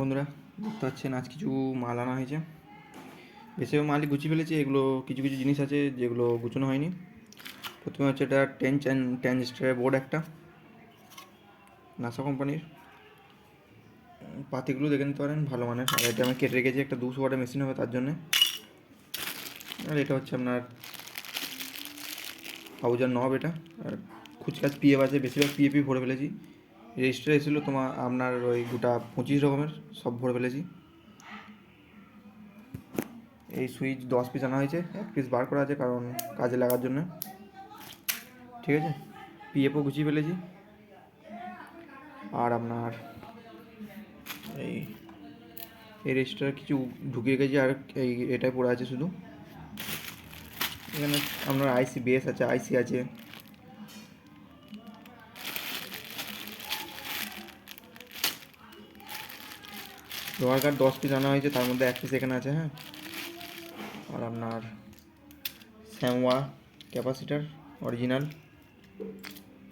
বন্ধুরা দেখতে পাচ্ছেন আজ কিছু মাল আনা হয়েছে। বেশিরভাগ মালই গুছিয়ে ফেলেছি, এগুলো কিছু কিছু জিনিস আছে যেগুলো গুছানো হয়নি। প্রথমে হচ্ছে এটা টেন ট্যানজিস্টারের বোর্ড একটা নাসা কোম্পানির পাতিগুলো দেখে নিতে পারেন, ভালো মানের। আর এটা আমি কেটে রেখেছি, একটা দুশো ওয়াটের মেশিন হবে তার জন্যে। আর এটা হচ্ছে আপনার হাউজার নব এটা। আর খুচকাচ পিএফ আছে, বেশিরভাগ পিএফই ভরে ফেলেছি। রেজিস্টার এসেছিল তোমার আপনার ওই গোটা পঁচিশ রকমের, সব ভরে ফেলেছি। এই সুইচ দশ পিস আনা হয়েছে, এক পিস বার করা আছে কারণ কাজে লাগার জন্য। ঠিক আছে? পিএফও গুছিয়ে ফেলেছি। আর আপনার এই এই রেজিস্টার কিছু ঢুকিয়ে গেছি আর এই এটাই পড়ে আছে শুধু। এখানে আপনার আইসি বেস আছে আইসি আছে। লোহার কাঠ দশ পিস আনা হয়েছে, তার মধ্যে এক পিস এখানে আছে হ্যাঁ? আর আপনার স্যামওয়া ক্যাপাসিটার অরিজিনাল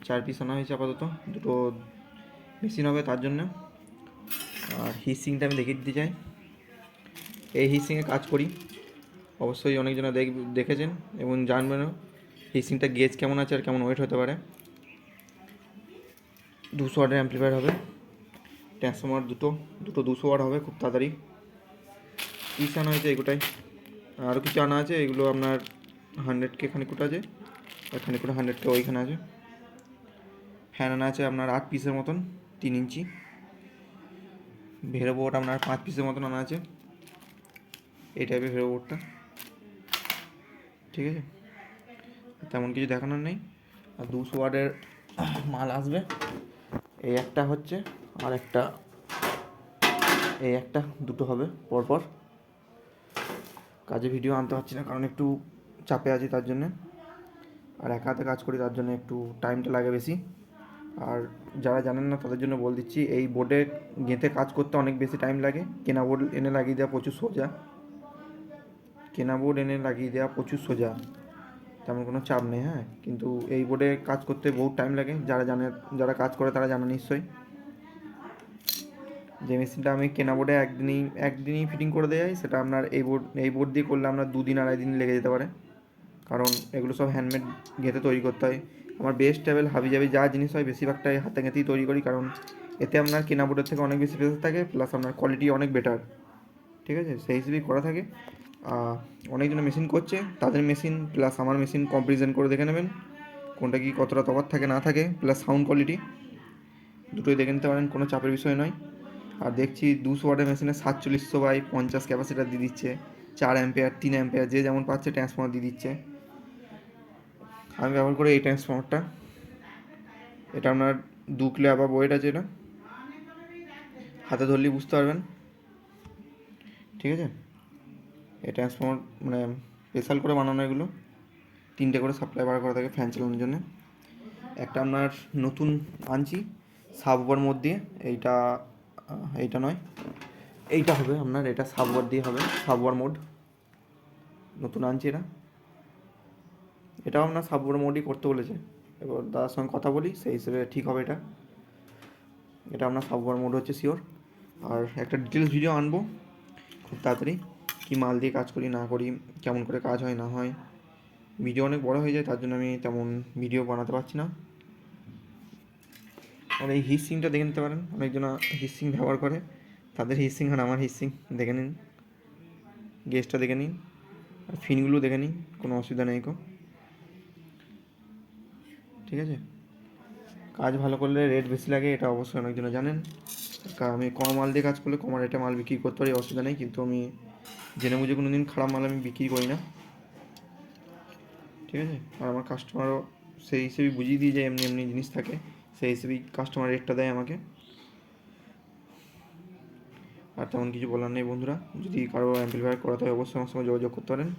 চার পিস আনা হয়েছে আপাতত, দুটো মেশিন হবে তার জন্য। আর হিসিংটা আমি দেখিয়ে দিতে চাই। এই হিসিংয়ে কাজ করি। অবশ্যই অনেকজনে দেখ, দেখেছেন এবং জানবেনও হিসিংটা গেজ কেমন আছে আর কেমন ওয়েট হতে পারে। দুশো ওয়াটের অ্যাম্পলিফায়ার হবে। ট্রান্সফর্মার দুটো দুটো দুশো ওয়াট হবে খুব তাড়াতাড়ি। পিস আনা হয়েছে এগুলোটাই আরও কিছু আনা আছে, এগুলো আপনার হান্ড্রেড কে খানিকুটা আছে আর খানিকুটা হান্ড্রেড কে ওইখানে আছে। ফ্যান আনা আছে আপনার আট পিসের মতন, তিন ইঞ্চি। ভেরো বোর্ড আপনার পাঁচ পিসের মতন আনা আছে। এই টাইপের ভেরো বোর্ডটা ঠিক আছে? তেমন কিছু দেখানোর নেই। আর দুশো ওয়ার্ডের মাল আসবে। এই একটা হচ্ছে আর একটা, এই একটা, দুটো হবে পরপর। কাজে ভিডিও আনতে পারছি না, কারণ একটু চাপে আছি তার জন্যে। আর একা হাতে কাজ করি তার জন্য একটু টাইমটা লাগে বেশি। আর যারা জানেন না, তাদের জন্য বল দিচ্ছি, এই বোর্ডে গেঁথে কাজ করতে অনেক বেশি টাইম লাগে। কেনা বোর্ড এনে লাগিয়ে দেওয়া প্রচুর সোজা। কেনা বোর্ড এনে লাগিয়ে দেওয়া প্রচুর সোজা। তেমন কোনো চাপ নেই হ্যাঁ। কিন্তু এই বোর্ডে কাজ করতে বহুত টাইম লাগে। যারা জানে, যারা কাজ করে তারা জানে নিশ্চয়ই। যে মেশিনটা আমি কেনা বোর্ডে একদিনই একদিনই ফিটিং করে দেওয়া যায় সেটা আপনার এই বোর্ড এই বোর্ড দিয়ে করলে আপনার দুদিন, আড়াই দিন লেগে যেতে পারে। কারণ এগুলো সব হ্যান্ডমেড গেঁথে তৈরি করতে হয়। আমার বেস্ট টেবিল হাবি জাবি যা জিনিস হয়, বেশিরভাগটাই হাতে গেঁথেই তৈরি করি, কারণ এতে আপনার কেনা বোর্ডের থেকে অনেক বেশি প্রেসার থাকে প্লাস আপনার কোয়ালিটি অনেক বেটার ঠিক আছে? সেই হিসেবেই করা থাকে। অনেকজন মেশিন করছে, তাদের মেশিন প্লাস আমার মেশিন কম্পারিজন করে দেখে নেবেন, কোনটা কি কতটা তফাৎ থাকে, না থাকে প্লাস সাউন্ড কোয়ালিটি দুটোই দেখে নিতে পারেন, কোনো চাপের বিষয় নয়। আর দেখছি দুশো ওয়াটের মেশিনে সাতচল্লিশশো বাই পঞ্চাশ ক্যাপাসিটার দিয়ে দিচ্ছে। চার অ্যাম্পেয়ার তিন অ্যাম্পেয়ার যে যেমন পাচ্ছে ট্রান্সফর্মার দিয়ে দিচ্ছে। আমি ব্যবহার করি এই ট্রান্সফর্মারটা এটা আপনার দু কিলো আবার ওয়েট আছে এটা। হাতে ধরলেই বুঝতে পারবেন। ঠিক আছে? এই ট্রান্সফর্মার মানে স্পেশাল করে বানানো এগুলো। তিনটে করে সাপ্লাই বার করা থাকে ফ্যান চালানোর জন্য। একটা আপনার নতুন আনছি সাবওয়ার মোড দিয়ে। এইটা এইটা নয়। এইটা হবে আপনার, এটা সাবওয়ার দিয়ে হবে সাবওয়ার মোড। নতুন আনছি এটা। এটাও আপনার সাবওয়ার মোডই করতে বলেছে। এবার দাদার সঙ্গে কথা বলি, সেই হিসেবে ঠিক হবে এটা। এটা আপনার সাবওয়ার মোড হচ্ছে শিওর আর একটা ডিটেলস ভিডিও আনব, খুব তাড়াতাড়ি। কী মাল দিয়ে কাজ করি, না করি, কেমন করে কাজ হয়, না হয়। ভিডিও অনেক বড় হয়ে যায়, তার জন্য আমি তেমন ভিডিও বানাতে পারছি না। আর এই হিসিংটা দেখে নিতে পারেন। অনেকজন হিসিং ব্যবহার করে। তাদের হিসিং আর আমার হিসিং দেখে নিন। গেসটা দেখে নিন। আর ফিনগুলো দেখে নিন, কোনো অসুবিধা নেই কো। ঠিক আছে? কাজ ভালো করলে রেট বেশি লাগে, এটা অবশ্যই অনেকজনে জানেন। আমি কম মাল দিয়ে কাজ করলে কম রেটে মাল বিক্রি করতে পারি, অসুবিধা নেই। কিন্তু আমি জেনে বুঝে কোনো দিন খারাপ মাল আমি বিক্রি করি না। ঠিক আছে? আর আমার কাস্টমারও সেই হিসেবেই বুঝিয়ে দিয়ে যায়, এমনি এমনি জিনিস থাকে। সেই হিসেবেই কাস্টমার রেটটা দেয় আমাকে। আর তেমন কিছু বলার নেই বন্ধুরা। যদি কারও অ্যাম্পলিফায়ার করাতে হয় অবশ্যই আমার সঙ্গে যোগাযোগ করতে পারেন।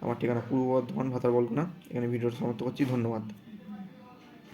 আমার ঠিকানা পূর্ব বর্ধমান ভাতার বলগুনা। এখানে ভিডিওটা সমাপ্ত করছি। ধন্যবাদ।